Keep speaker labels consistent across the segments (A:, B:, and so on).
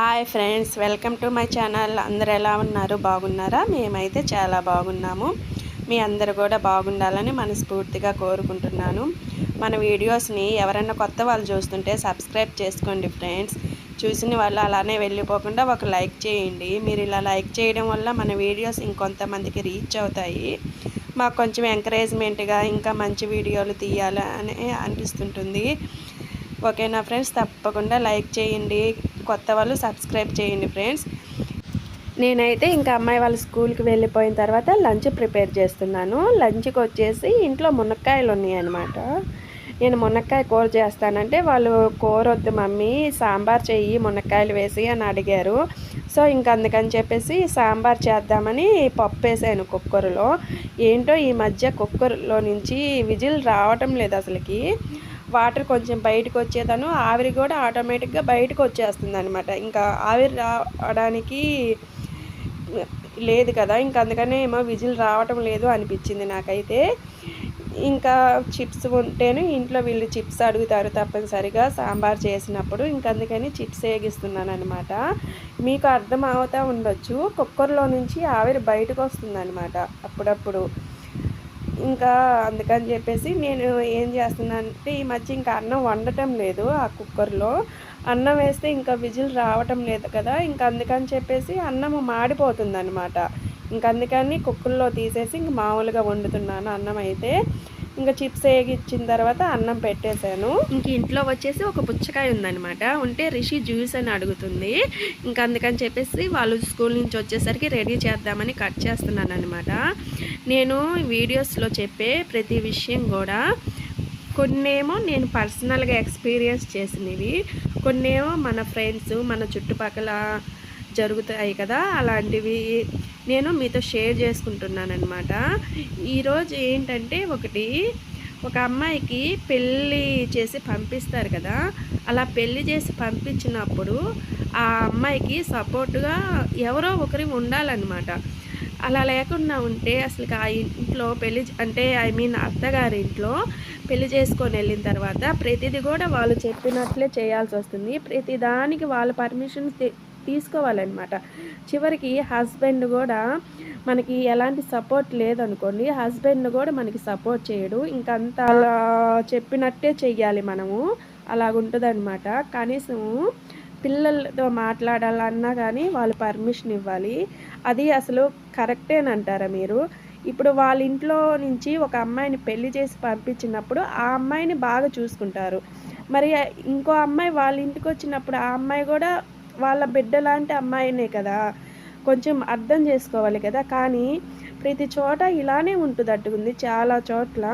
A: Hi friends welcome to my channel. అందరు ఎలా ఉన్నారు? బాగున్నారా? మేమైతే చాలా బాగున్నాము. మీ అందరు కూడా బాగుండాలని మనస్ఫూర్తిగా కోరుకుంటున్నాను. మన వీడియోస్ని ఎవరైనా కొత్త వాళ్ళు చూస్తుంటే సబ్స్క్రైబ్ చేసుకోండి ఫ్రెండ్స్. చూసిన వాళ్ళు అలానే వెళ్ళిపోకుండా ఒక లైక్ చేయండి. మీరు ఇలా లైక్ చేయడం వల్ల మన వీడియోస్ ఇంకొంతమందికి రీచ్ అవుతాయి. మాకు కొంచెం ఎంకరేజ్మెంట్గా ఇంకా మంచి వీడియోలు తీయాలని అనిపిస్తుంటుంది. ఓకేనా ఫ్రెండ్స్? తప్పకుండా లైక్ చేయండి. కొత్త వాళ్ళు సబ్స్క్రైబ్ చేయండి ఫ్రెండ్స్. నేనైతే ఇంకా అమ్మాయి వాళ్ళ స్కూల్కి వెళ్ళిపోయిన తర్వాత లంచ్ ప్రిపేర్ చేస్తున్నాను. లంచ్కి వచ్చేసి ఇంట్లో మునక్కాయలు ఉన్నాయన్నమాట. నేను మునక్కాయ కూర చేస్తానంటే వాళ్ళు కూర వద్దు మమ్మీ సాంబార్ చెయ్యి మునక్కాయలు వేసి అని అడిగారు. సో ఇంక అందుకని చెప్పేసి సాంబార్ చేద్దామని పప్పు వేసాను కుక్కర్లో. ఏంటో ఈ మధ్య కుక్కర్లో నుంచి విజిల్ రావటం లేదు అసలుకి. వాటర్ కొంచెం బయటకు వచ్చేదాను ఆవిరి కూడా ఆటోమేటిక్గా బయటకు వచ్చేస్తుంది అనమాట ఇంకా ఆవిరి రావడానికి లేదు కదా ఇంకా అందుకనే ఏమో విజిల్ రావటం లేదు అనిపించింది నాకైతే. ఇంకా చిప్స్ ఉంటేనే ఇంట్లో వీళ్ళు చిప్స్ అడుగుతారు తప్పనిసరిగా సాంబార్ చేసినప్పుడు. ఇంకా అందుకని చిప్స్ వేగిస్తున్నాను అనమాట మీకు అర్థం అవుతూ ఉండొచ్చు కుక్కర్లో నుంచి ఆవిరి బయటకు వస్తుంది అప్పుడప్పుడు. ఇంకా అందుకని చెప్పేసి నేను ఏం చేస్తున్నానంటే ఈ మధ్య ఇంకా అన్నం వండటం లేదు ఆ కుక్కర్లో. అన్నం వేస్తే ఇంకా విజిల్ రావటం లేదు కదా ఇంకా అందుకని చెప్పేసి అన్నం మాడిపోతుంది అనమాట ఇంక అందుకని కుక్కర్లో తీసేసి ఇంక మామూలుగా వండుతున్నాను అన్నం అయితే. ఇంకా చిప్స్ వేగిచ్చిన తర్వాత అన్నం పెట్టేశాను. ఇంక ఇంట్లో వచ్చేసి ఒక పుచ్చకాయ ఉందనమాట ఉంటే రిషి జ్యూస్ అని అడుగుతుంది. ఇంకా అందుకని చెప్పేసి వాళ్ళు స్కూల్ నుంచి వచ్చేసరికి రెడీ చేద్దామని కట్ చేస్తున్నాను అనమాట నేను వీడియోస్లో చెప్పే ప్రతి విషయం కూడా కొన్నేమో నేను పర్సనల్గా ఎక్స్పీరియన్స్ చేసినవి. కొన్నేమో మన ఫ్రెండ్స్ మన చుట్టుపక్కల జరుగుతాయి కదా అలాంటివి నేను మీతో షేర్ చేసుకుంటున్నాను అనమాట ఈరోజు ఏంటంటే ఒకటి ఒక అమ్మాయికి పెళ్ళి చేసి పంపిస్తారు కదా అలా పెళ్ళి చేసి పంపించినప్పుడు ఆ అమ్మాయికి సపోర్టుగా ఎవరో ఒకరి ఉండాలన్నమాట. అలా లేకుండా ఉంటే అసలు ఆ ఇంట్లో పెళ్ళి అంటే ఐ మీన్ అత్తగారి ఇంట్లో పెళ్ళి చేసుకొని వెళ్ళిన తర్వాత ప్రతిదీ కూడా వాళ్ళు చెప్పినట్లే చేయాల్సి వస్తుంది. ప్రతిదానికి వాళ్ళ పర్మిషన్ తీసుకోవాలన్నమాట. చివరికి హస్బెండ్ కూడా మనకి ఎలాంటి సపోర్ట్ లేదనుకోండి హస్బెండ్ కూడా మనకి సపోర్ట్ చేయడు. ఇంకంత అలా చెప్పినట్టే చెయ్యాలి మనము. అలాగుంటుందన్నమాట. కనీసం పిల్లలతో మాట్లాడాలన్నా కానీ వాళ్ళు పర్మిషన్ ఇవ్వాలి. అది అసలు కరెక్టేనంటారా మీరు? ఇప్పుడు వాళ్ళ ఇంట్లో నుంచి ఒక అమ్మాయిని పెళ్ళి చేసి పంపించినప్పుడు ఆ అమ్మాయిని బాగా చూసుకుంటారు. మరి ఇంకో అమ్మాయి వాళ్ళ ఇంటికి వచ్చినప్పుడు ఆ అమ్మాయి కూడా వాళ్ళ బిడ్డ లాంటి అమ్మాయినే కదా. కొంచెం అర్థం చేసుకోవాలి కదా. కానీ ప్రతి చోట ఇలానే ఉంటుంది అట్టుకుంది చాలా చోట్ల.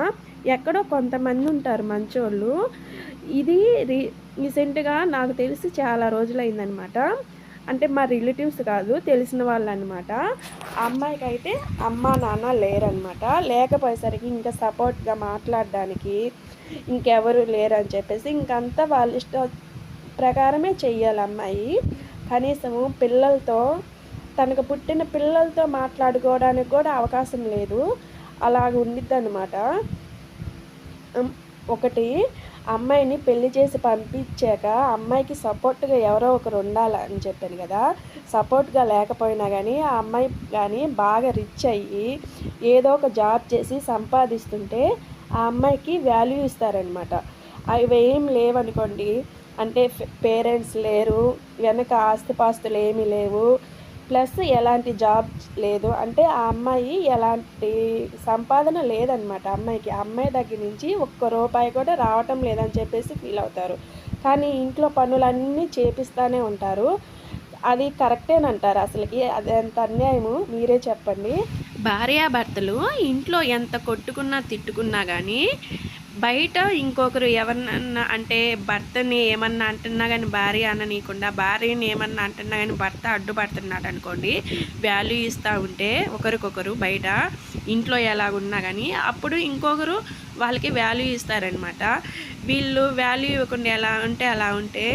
A: ఎక్కడో కొంతమంది ఉంటారు మంచోళ్ళు. ఇది రీ రీసెంట్గా నాకు తెలిసి చాలా రోజులైందనమాట అంటే మా రిలేటివ్స్ కాదు తెలిసిన వాళ్ళు అనమాట అమ్మాయికి అయితే అమ్మ నాన్న లేరనమాట లేకపోయేసరికి ఇంకా సపోర్ట్గా మాట్లాడడానికి ఇంకెవరు లేరని చెప్పేసి ఇంకంతా వాళ్ళ ఇష్టం ప్రకారమే చెయ్యాలి అమ్మాయి. కనీసము పిల్లలతో తనకు పుట్టిన పిల్లలతో మాట్లాడుకోవడానికి కూడా అవకాశం లేదు. అలాగ ఉండిద్దనమాట ఒకటి అమ్మాయిని పెళ్ళి చేసి పంపించాక అమ్మాయికి సపోర్ట్గా ఎవరో ఒకరు ఉండాలని చెప్పాను కదా. సపోర్ట్గా లేకపోయినా కానీ ఆ అమ్మాయి కానీ బాగా రిచ్ అయ్యి ఏదో ఒక జాబ్ చేసి సంపాదిస్తుంటే ఆ అమ్మాయికి వాల్యూ ఇస్తారనమాట అవి ఏం లేవనుకోండి అంటే పేరెంట్స్ లేరు వెనక ఆస్తిపాస్తులు ఏమీ లేవు. ప్లస్ ఎలాంటి జాబ్ లేదు. అంటే ఆ అమ్మాయి ఎలాంటి సంపాదన లేదనమాట అమ్మాయికి. అమ్మాయి దగ్గర నుంచి ఒక్క రూపాయి కూడా రావటం లేదని చెప్పేసి ఫీల్ అవుతారు. కానీ ఇంట్లో పనులన్నీ చేపిస్తూనే ఉంటారు. అది కరెక్టేనంటారు అసలుకి. అది ఎంత అన్యాయము మీరే చెప్పండి. భార్యాభర్తలు ఇంట్లో ఎంత కొట్టుకున్నా తిట్టుకున్నా కానీ బయట ఇంకొకరు ఎవరినన్నా అంటే భర్తని ఏమన్నా అంటున్నా కానీ భార్య అననీయకుండా భార్యని ఏమన్నా అంటున్నా కానీ భర్త అడ్డుపడుతున్నాడు అనుకోండి వాల్యూ ఇస్తూ ఉంటే ఒకరికొకరు బయట ఇంట్లో ఎలాగున్నా కానీ అప్పుడు ఇంకొకరు వాళ్ళకి వాల్యూ ఇస్తారనమాట వీళ్ళు వాల్యూ ఇవ్వకుండా ఎలా ఉంటే అలా ఉంటే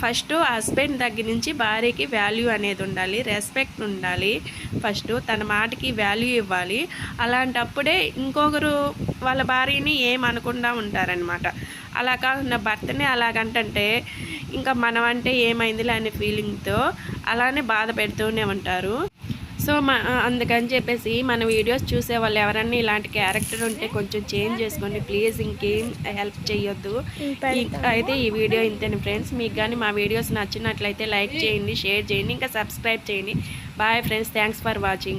A: ఫస్ట్ హస్బెండ్ దగ్గర నుంచి భార్యకి వాల్యూ అనేది ఉండాలి రెస్పెక్ట్ ఉండాలి ఫస్ట్ తన మాటకి వాల్యూ ఇవ్వాలి. అలాంటప్పుడే ఇంకొకరు వాళ్ళ భార్యని ఏమనకుండా ఉంటారనమాట అలా కాకుండా భర్తని అలాగంటే ఇంకా మనం అంటే ఏమైందిలే అనే ఫీలింగ్తో అలానే బాధ పెడుతూనే ఉంటారు. సో మా అందుకని చెప్పేసి మన వీడియోస్ చూసే వాళ్ళు ఎవరన్నా ఇలాంటి క్యారెక్టర్ ఉంటే కొంచెం చేంజ్ చేసుకోండి. ప్లీజ్ ఇంకేం హెల్ప్ చేయొద్దు ఇంకా అయితే ఈ వీడియో ఇంతేనే ఫ్రెండ్స్? మీకు కానీ మా వీడియోస్ నచ్చినట్లయితే లైక్ చేయండి షేర్ చేయండి ఇంకా సబ్స్క్రైబ్ చేయండి. Bye friends thanks for watching.